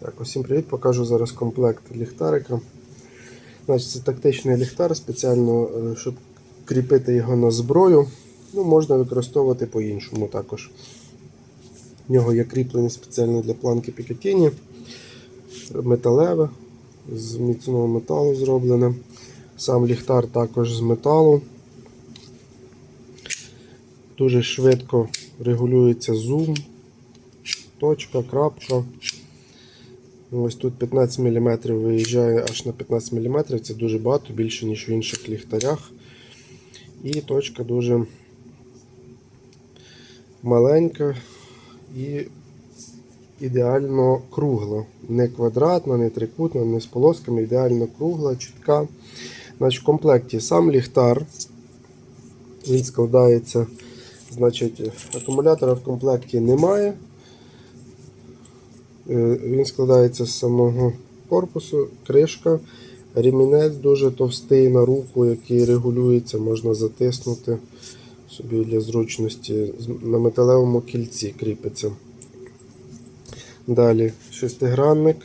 Так, усім привіт, покажу зараз комплект ліхтарика. Значить, це тактичний ліхтар, спеціально, е, щоб кріпити його на зброю. Ну, можна використовувати по-іншому також. В нього є кріплення спеціально для планки Пікатіні, металеве, з міцного металу зроблене. Сам ліхтар також з металу. Дуже швидко регулюється зум, точка, крапка. Ось тут 15 мм виїжджає аж на 15 мм, це дуже багато, більше, ніж в інших ліхтарях. І точка дуже маленька і ідеально кругла. Не квадратна, не трикутна, не з полосками, ідеально кругла, чітка. Значить, В комплекті сам ліхтар. Він складається, значить, акумулятора в комплекті немає. Е, Він складається з самого корпусу, кришка, ремінець дуже товстий на руку, який регулюється, можна затиснути собі для зручності. На металевому кільці кріпиться. Далі шестигранник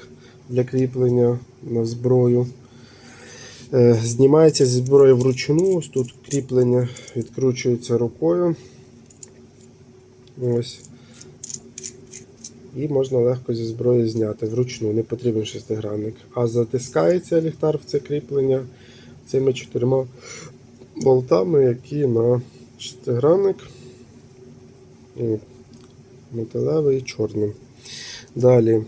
для кріплення на зброю. Е, Знімається зі зброї вручну. Ось тут кріплення відкручується рукою. Ось. І можна легко зі зброї зняти вручну, не потрібен шестигранник. А затискається ліхтар в це кріплення цими чотирма болтами, які на шестигранник. Металевий і чорним. Далі.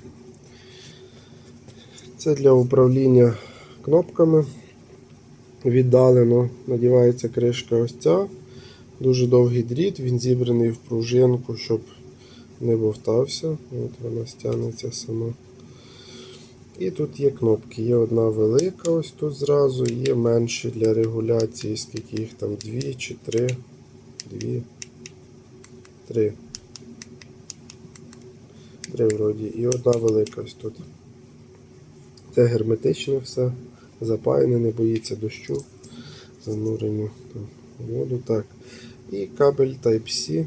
Це для управління кнопками. Віддалено надівається кришка ось ця. Дуже довгий дріт, він зібраний в пружинку, щоб не бовтався. От вона стягнеться сама. І тут є кнопки. Є одна велика, ось тут зразу, є менші для регуляції, скільки їх там, дві чи три. Дві. Три. Три вроді. І одна велика ось тут. Це герметичне все. Запаяне, не боїться дощу, занурення воду. Так. І кабель Type-C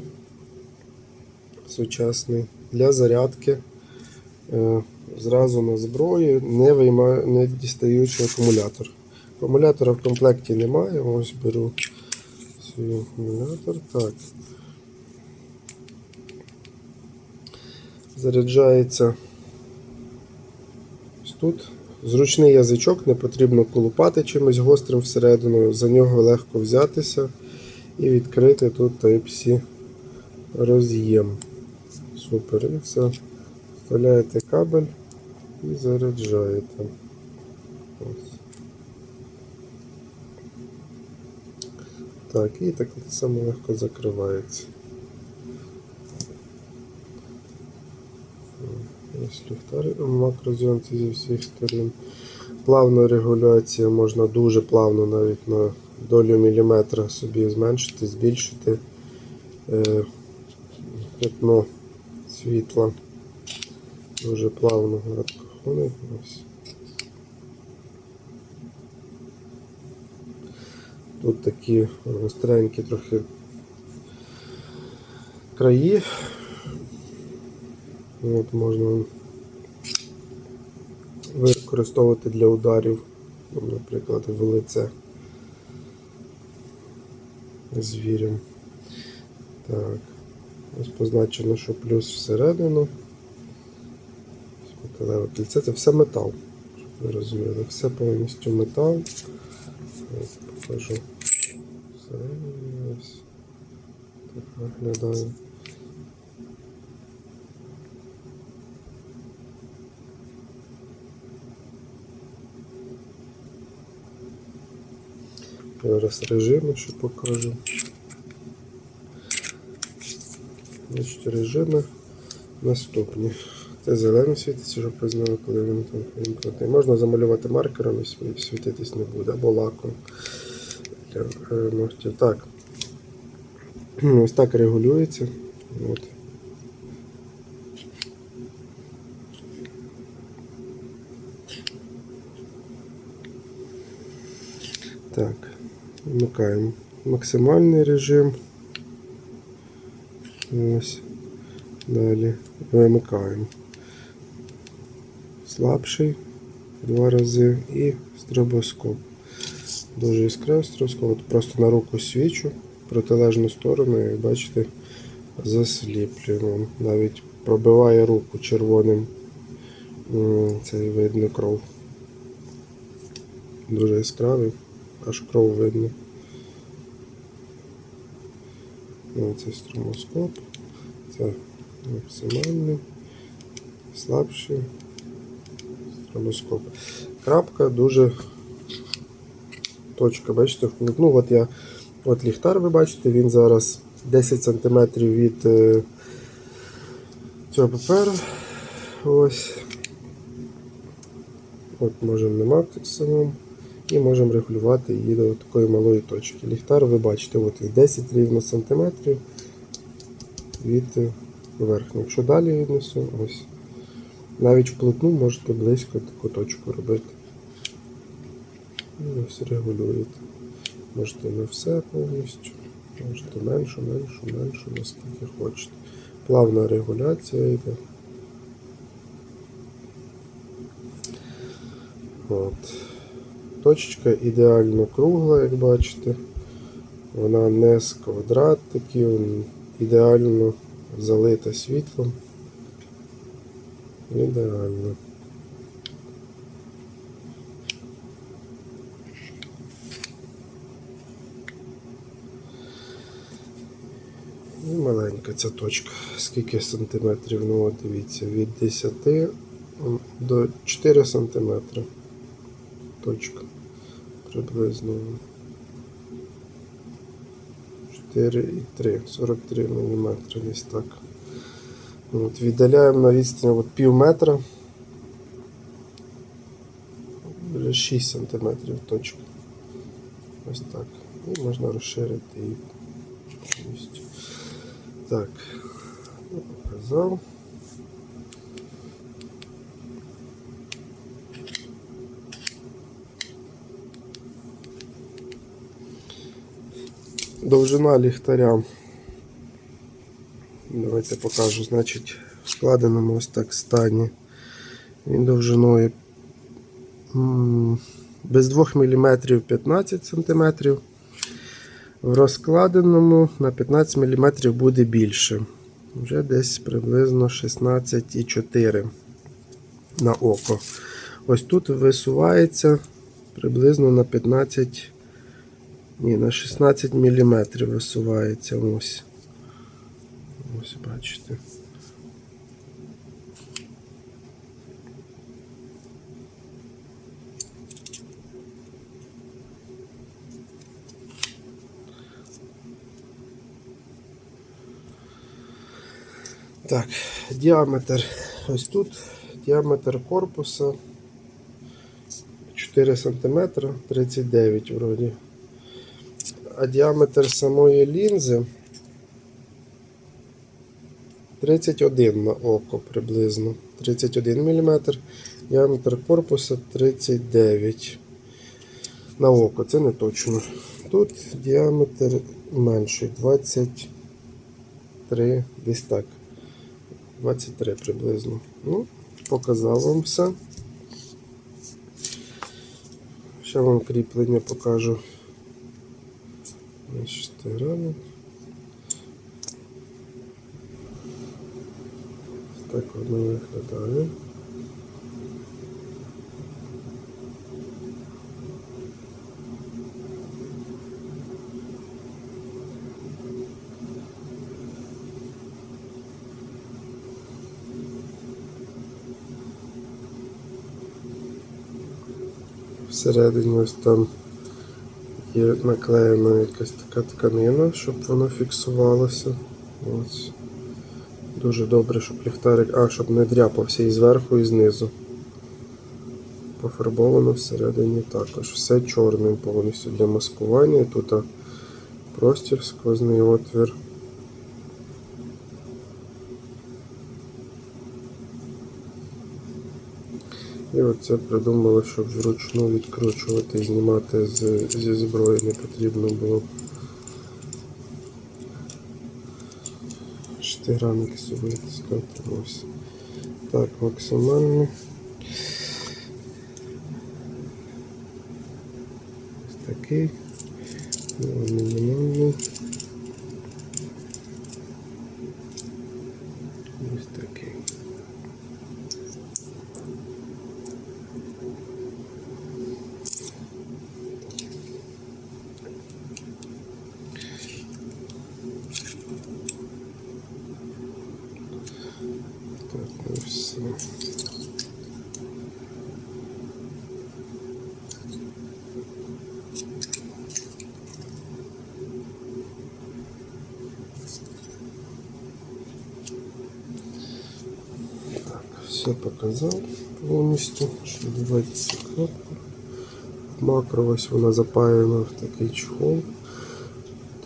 сучасний для зарядки. Е, Зразу на зброї, не виймаю, не дістаючи акумулятор. Акумулятора в комплекті немає. Ось беру свій акумулятор. Так. Заряджається ось тут. Зручний язичок, не потрібно колупати чимось гострим всередину, за нього легко взятися і відкрити тут Type-C роз'єм. Супер. І все. Вставляєте кабель і заряджаєте. Ось. Так, і так само легко закривається. Ось ліхтар в макрозйомці зі всіх сторін. Плавна регуляція, можна дуже плавно навіть на долю міліметра собі зменшити, збільшити е, пятно світла. Дуже плавно. Ось. Тут такі гостренькі трохи краї. От можна використовувати для ударів, ну, наприклад, в лице звірям. Так, ось позначено, що плюс всередину. Металеве кільце це все метал, щоб ви розуміли. Все повністю метал. Ось покажу всередині. Ось так виглядає. Зараз режими ще покажу. Значить, режими наступні. Це зелений світиться, щоб ви коли він там вимкнутий. Можна замалювати маркером і світитись не буде, або лаком е. Так. Ось так регулюється. От. Так, вмикаємо максимальний режим. Ось. Далі вимикаємо. слабший два рази і стробоскоп. Дуже яскравий стробоскоп. От просто на руку свічу протилежну сторону, як бачите, засліплює вам. Навіть пробиває руку червоним. Це видно кров. Дуже яскравий, аж кров видно. Ну, Це стромоскоп. Це максимальний, слабший стромоскоп. Крапка дуже точка, бачите, ну от я от ліхтар, ви бачите, він зараз 10 см від е, цього паперу. Ось. От можемо на максимум і можемо регулювати її до такої малої точки. Ліхтар, ви бачите, от він 10 рівно сантиметрів від е, верхнього. Якщо далі віднесу, ось. Навіть вплотну можете близько таку точку робити. І ось регулюєте. Можете не все повністю, можете менше, менше, менше, наскільки хочете. Плавна регуляція йде. От. Точечка ідеально кругла, як бачите. Вона не з квадратиків, ідеально залита світлом. Ідеально. І маленька ця точка. Скільки сантиметрів? Ну, от дивіться, від 10 до 4 сантиметри. Точка. Приблизно 4,3, 43 мм десь так. От, віддаляємо на відстані от пів метра. Вже 6 см точка. Ось так. І можна розширити її повністю. Так, ну, показав. Довжина ліхтаря. Давайте покажу. Значить, в складеному ось так стані. Він довжиною без 2 мм 15 см. В розкладеному на 15 мм буде більше. Вже десь приблизно 16,4 на око. Ось тут висувається приблизно на 15, ні, на 16 мм висувається ось. Ось бачите. Так, діаметр ось тут, діаметр корпуса 4 см 39 вроді. А діаметр самої лінзи 31 на око приблизно. 31 мм. Діаметр корпуса 39 на око, це не точно. Тут діаметр менший 23, десь так. 23 приблизно. Ну, показав вам все. Ще вам кріплення покажу. Шестигранник. Так воно виглядає. Всередині ось там є наклеєна якась така тканина, щоб воно фіксувалося. Ось. Дуже добре, щоб ліхтарик, а, щоб не дряпався і зверху, і знизу. Пофарбовано всередині також. Все чорним повністю для маскування. Тут простір, сквозний отвір. І оце придумали, щоб вручну відкручувати і знімати з, зі зброї не потрібно було. Штиранки собі стати ось. Так, максимально. Ось такий. Ну, мінімальний. Все показав повністю. Що дивитися кнопку. Макро ось вона запаяна в такий чохол.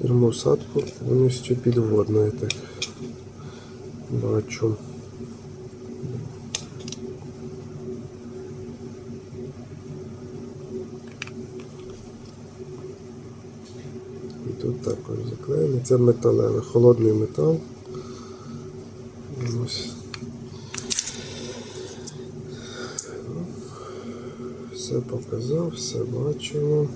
Термосадку повністю підводна, я так бачу. І тут також заклеєно. Це металеве, холодний метал. Ось. Все показав, все бачимо.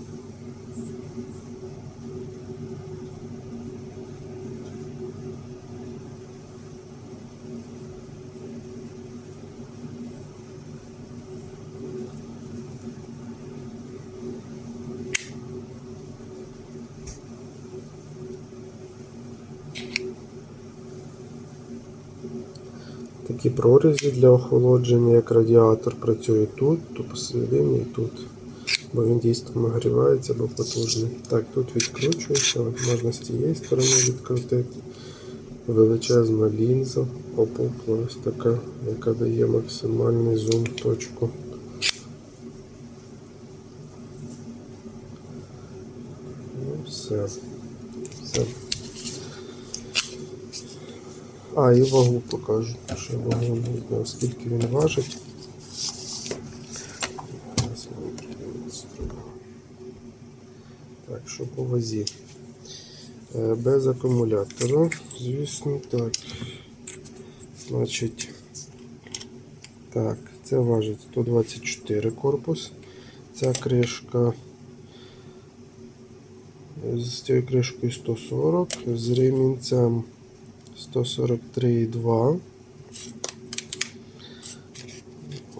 Такі прорізі для охолодження, як радіатор працює тут, то посередині і тут. Бо він дійсно нагрівається, бо потужний. Так, тут відкручується, можна з цієї сторони відкрутити. Величезна лінза, опукла ось така, яка дає максимальний зум точку. Ну. Все. А, і вагу покажу. Ще вагу не знаю, скільки він важить. Так, що по вазі. Е, Без акумулятора, звісно, так. Значить, так, це важить 124 корпус. Ця кришка з цією кришкою 140, з ремінцем 143,2.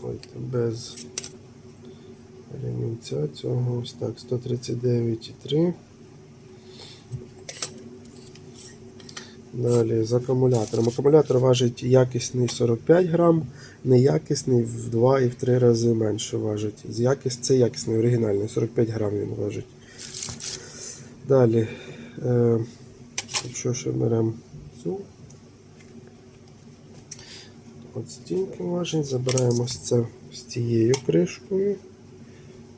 Ой, без ремінця цього ось так 139,3. Далі з акумулятором. Акумулятор важить якісний 45 грам, неякісний в 2 і в 3 рази менше важить. З якіс... Це якісний оригінальний, 45 грам він важить. Далі, е, якщо ще беремо цю от стінки важить, забираємо це з цією кришкою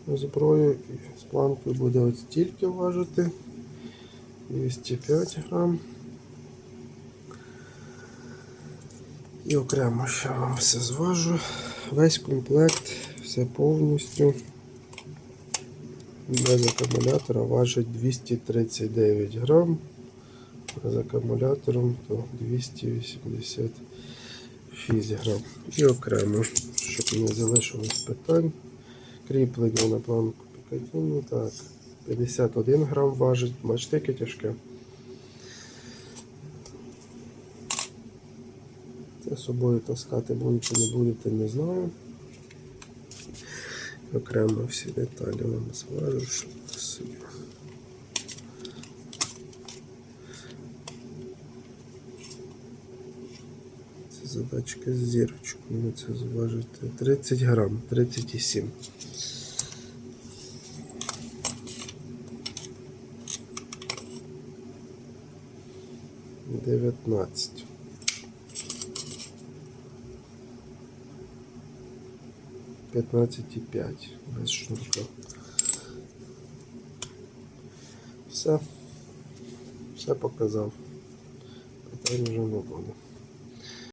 зброю і з планкою буде от стільки важити 205 грам. І окремо ще вам все зважу. Весь комплект, все повністю. Без акумулятора важить 239 грам. А з акумулятором то 286 грам. І окремо, щоб не залишилось питань. Кріплення на планку Пікатіні. Так, 51 грам важить. Бачите, яке тяжке. Це собою таскати будете, не будете, не знаю. Окремо всі деталі вам зважу, щоб собі. Це задачка з зірочкою. Це зважити 30 грам, 37. Дев'ятнадцять. П'ятнадцять і п'ять без шнурка. Все. Все показав. Питань вже не буде.